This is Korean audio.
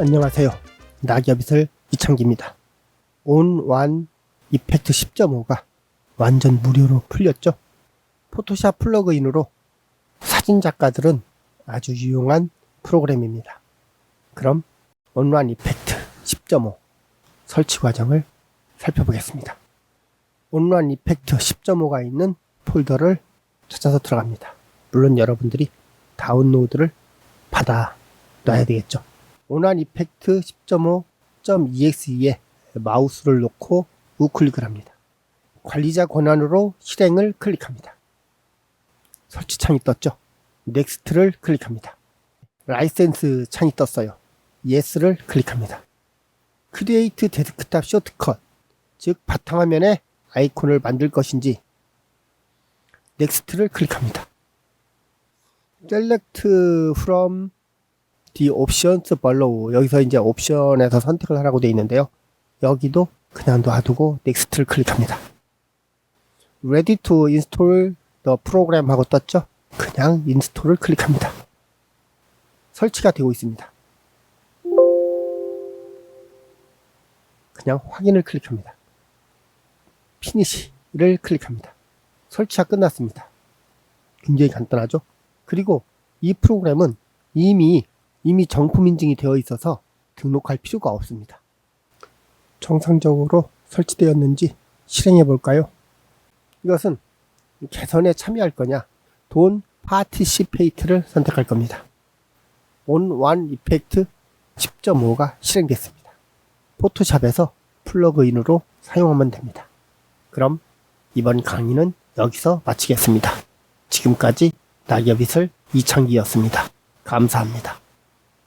안녕하세요. 낙엽이슬 이창기입니다. 온완 이펙트 10.5가 완전 무료로 풀렸죠? 포토샵 플러그인으로 사진 작가들은 아주 유용한 프로그램입니다. 그럼 온완 이펙트 10.5 설치 과정을 살펴보겠습니다. 온완 이펙트 10.5가 있는 폴더를 찾아서 들어갑니다. 물론 여러분들이 다운로드를 받아 놔야 되겠죠. 온완 이펙트 10.5.exe에 마우스를 놓고 우클릭을 합니다. 관리자 권한으로 실행을 클릭합니다. 설치 창이 떴죠. 넥스트를 클릭합니다. 라이센스 창이 떴어요. 예스를 클릭합니다. 크리에이트 데스크탑 쇼트컷, 즉 바탕화면에 아이콘을 만들 것인지 넥스트를 클릭합니다. Select from the options below 여기서 이제 옵션에서 선택을 하라고 되어 있는데요. 여기도 그냥 놔두고 넥스트를 클릭합니다. Ready to install the program 하고 떴죠? 그냥 인스톨을 클릭합니다. 설치가 되고 있습니다. 그냥 확인을 클릭합니다. 피니시를 클릭합니다. 설치가 끝났습니다. 굉장히 간단하죠? 그리고 이 프로그램은 이미 이미 정품 인증이 되어 있어서 등록할 필요가 없습니다. 정상적으로 설치되었는지 실행해 볼까요? 이것은 개선에 참여할 거냐, 돈 파티시페이트를 선택할 겁니다. 온완 이펙트 10.5가 실행됐습니다. 포토샵에서 플러그인으로 사용하면 됩니다. 그럼 이번 강의는 여기서 마치겠습니다. 지금까지 낙엽이슬 이창기였습니다. 감사합니다.